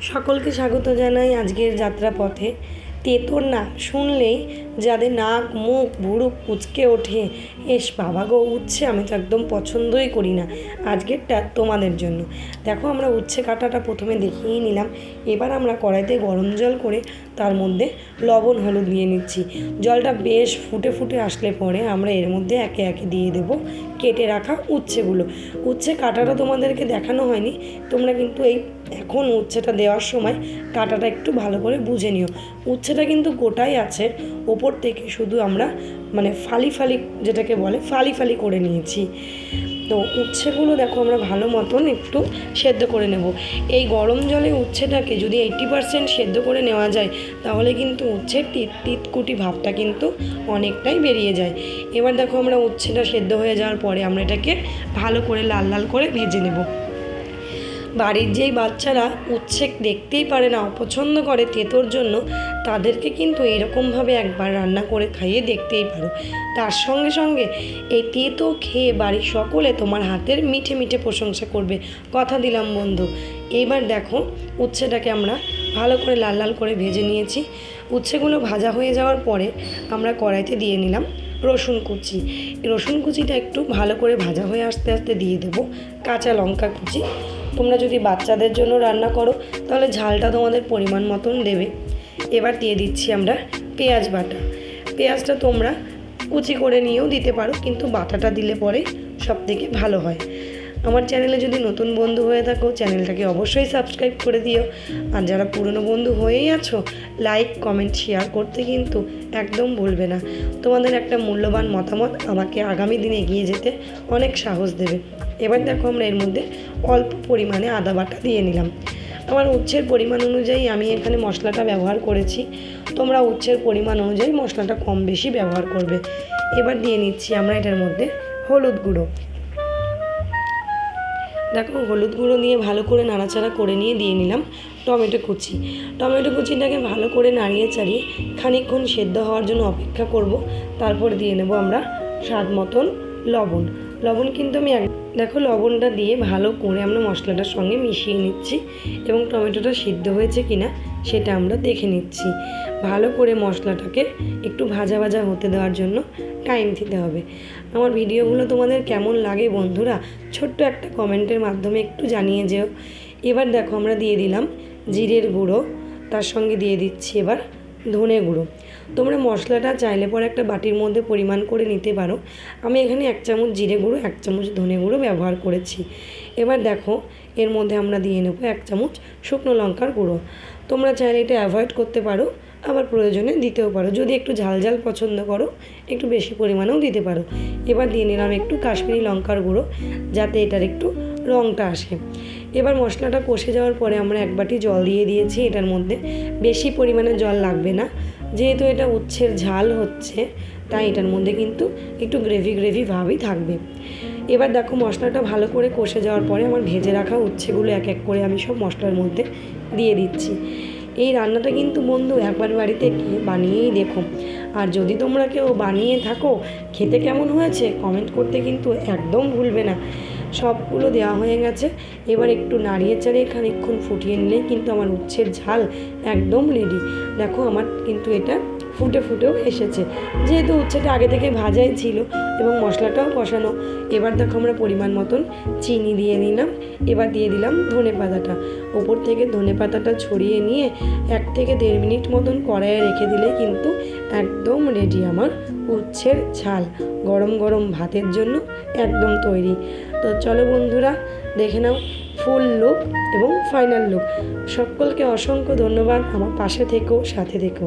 সকলকে স্বাগত জানাই আজকের যাত্রাপথে। তেতোর নাম শুনলেই যাদের নাক, মুখ ভুরু কুচকে ওঠে। এস বাবা গো, উচ্ছে আমি তো একদম পছন্দই করি না। আজকেরটা তোমাদের জন্য। দেখো, আমরা উচ্ছে কাটাটা প্রথমে দেখিয়ে নিলাম। এবার আমরা কড়াইতে গরম জল করে তার মধ্যে লবণ, হলুদ দিয়ে নিচ্ছি। জলটা বেশ ফুটে ফুটে আসলে পরে আমরা এর মধ্যে একে একে দিয়ে দেবো কেটে রাখা উচ্ছেগুলো। উচ্ছে কাটাটা তোমাদেরকে দেখানো হয়নি। তোমরা কিন্তু এই এখন উচ্ছেটা দেওয়ার সময় কাটাটা একটু ভালো করে বুঝে নিও। উচ্ছেটা কিন্তু গোটাই আছে। ওপর থেকে শুধু আমরা মানে ফালি ফালি যেটাকে বলে ফালি ফালি করে নিয়েছি। তো উচ্ছেগুলো দেখো আমরা ভালো মতন একটু সেদ্ধ করে নেব। এই গরম জলে উচ্ছেটাকে যদি এইট্টি পারসেন্ট সেদ্ধ করে নেওয়া যায়, তাহলে কিন্তু উচ্ছের তিত তিতকুটি ভাবটা কিন্তু অনেকটাই বেরিয়ে যায়। এবার দেখো আমরা উচ্ছেটা সেদ্ধ হয়ে যাওয়ার পরে আমরা এটাকে ভালো করে লাল লাল করে ভেজে নেব। বাড়ির যেই বাচ্চারা উচ্ছে দেখতেই পারে না, অপছন্দ করে তেতোর জন্য, তাদেরকে কিন্তু এরকমভাবে একবার রান্না করে খাইয়ে দেখতেই পারো। তার সঙ্গে সঙ্গে এই তেতো খেয়ে বাড়ির সকলে তোমার হাতের মিঠে মিঠে প্রশংসা করবে। কথা দিলাম বন্ধু। এইবার দেখো উচ্ছেটাকে আমরা ভালো করে লাল লাল করে ভেজে নিয়েছি। উচ্ছেগুলো ভাজা হয়ে যাওয়ার পরে আমরা কড়াইতে দিয়ে নিলাম রসুন কুচি। রসুন কুচিটা একটু ভালো করে ভাজা হয়ে আস্তে আস্তে দিয়ে দেবো। কাঁচা লঙ্কা কুচি। তোমরা যদি বাচ্চাদের জন্য রান্না করো, তাহলে ঝালটা তোমাদের পরিমাণ মতন দেবে। এবার দিয়ে দিচ্ছি আমরা পেঁয়াজ বাটা। পেঁয়াজটা তোমরা কুচি করে নিয়েও দিতে পারো, কিন্তু বাটাটা দিলে পরে সব থেকে ভালো হয়। আমার চ্যানেলে যদি নতুন বন্ধু হয়ে থাকো, চ্যানেলটাকে অবশ্যই সাবস্ক্রাইব করে দিও। আর যারা পুরনো বন্ধু হয়েই আছো লাইক কমেন্ট শেয়ার করতে কিন্তু একদম ভুলবে না। তোমাদের একটা মূল্যবান মতামত আমাকে আগামী দিনে এগিয়ে যেতে অনেক সাহস দেবে। এবার দেখো আমরা এর মধ্যে অল্প পরিমাণে আদা বাটা দিয়ে নিলাম। আমার উচ্ছের পরিমাণ অনুযায়ী আমি এখানে মশলাটা ব্যবহার করেছি। তোমরা উচ্ছের পরিমাণ অনুযায়ী মশলাটা কম বেশি ব্যবহার করবে। এবার দিয়ে নিচ্ছি আমরা এটার মধ্যে হলুদ গুঁড়ো। দেখো, হলুদ গুঁড়ো নিয়ে ভালো করে নাড়াচাড়া করে নিয়ে দিয়ে নিলাম টমেটো কুচি। টমেটো কুচিটাকে ভালো করে নাড়িয়ে চাড়িয়ে খানিকক্ষণ সেদ্ধ হওয়ার জন্য অপেক্ষা করব। তারপর দিয়ে নেব আমরা স্বাদ মতন লবণ। লবণ কিন্তু আমি দেখো লবণটা দিয়ে ভালো করে আমরা মশলাটার সঙ্গে মিশিয়ে নিচ্ছি এবং টমেটোটা সিদ্ধ হয়েছে কিনা সেটা আমরা দেখে নিচ্ছি। ভালো করে মশলাটাকে একটু ভাজা ভাজা হতে দেওয়ার জন্য টাইম দিতে হবে। আমার ভিডিওগুলো তোমাদের কেমন লাগে বন্ধুরা, ছোট্ট একটা কমেন্টের মাধ্যমে একটু জানিয়ে যেও। এবার দেখো আমরা দিয়ে দিলাম জিরের গুঁড়ো, তার সঙ্গে দিয়ে দিচ্ছি এবার ধনে গুঁড়ো। তোমরা মশলাটা চাইলে পরে একটা বাটির মধ্যে পরিমাণ করে নিতে পারো। আমি এখানে এক চামচ জিরে গুঁড়ো, এক চামচ ধনে গুঁড়ো ব্যবহার করেছি। এবার দেখো, এর মধ্যে আমরা দিয়ে নেব এক চামচ শুকনো লঙ্কার গুঁড়ো। তোমরা চাইলে এটা অ্যাভয়েড করতে পারো, আবার প্রয়োজনে দিতেও পারো। যদি একটু ঝাল ঝাল পছন্দ করো, একটু বেশি পরিমাণেও দিতে পারো। এবার দিয়ে নিলাম একটু কাশ্মীরি লঙ্কার গুঁড়ো, যাতে এটার একটু রঙটা আসে। এবার মশলাটা কষে যাওয়ার পরে আমরা এক বাটি জল দিয়ে দিয়েছি এটার মধ্যে। বেশি পরিমাণে জল লাগবে না। যেহেতু এটা উচ্ছের ঝাল হচ্ছে, তাই এটার মধ্যে কিন্তু একটু গ্রেভি গ্রেভি ভাবই থাকবে। এবার দেখো মশলাটা ভালো করে কষে যাওয়ার পরে আমার ভেজে রাখা উচ্ছেগুলো এক এক করে আমি সব মশলার মধ্যে দিয়ে দিচ্ছি। এই রান্নাটা কিন্তু বন্ধু একবার বাড়িতে বানিয়েই দেখো। আর যদি তোমরা কেউ বানিয়ে থাকো, খেতে কেমন হয়েছে কমেন্ট করতে কিন্তু একদম ভুলবে না। সবগুলো দেওয়া হয়ে গেছে। এবার একটু নাড়িয়ে চাড়িয়ে খানিক্ষণ ফুটিয়ে নিলেই কিন্তু আমার উচ্ছের ঝাল একদম রেডি দেখো আমার কিন্তু এটা ফুটে ফুটেও এসেছে। যেহেতু উচ্ছেটা আগে থেকে ভাজাই ছিল এবং মশলাটাও কষানো, এবার দেখো আমরা পরিমাণ মতন চিনি দিয়ে নিলাম এবার দিয়ে দিলাম ধনে পাতাটা। ওপর থেকে ধনে পাতাটা ছড়িয়ে নিয়ে এক থেকে দেড় মিনিট মতন কড়াইয়ে রেখে দিলে কিন্তু একদম রেডি আমার উচ্ছের ঝাল, গরম গরম ভাতের জন্য একদম তৈরি। তো চলো বন্ধুরা, দেখে নাও ফুল লুক এবং ফাইনাল লুক সকলকে অসংখ্য ধন্যবাদ। আমার পাশে থেকো, সাথে থেকো।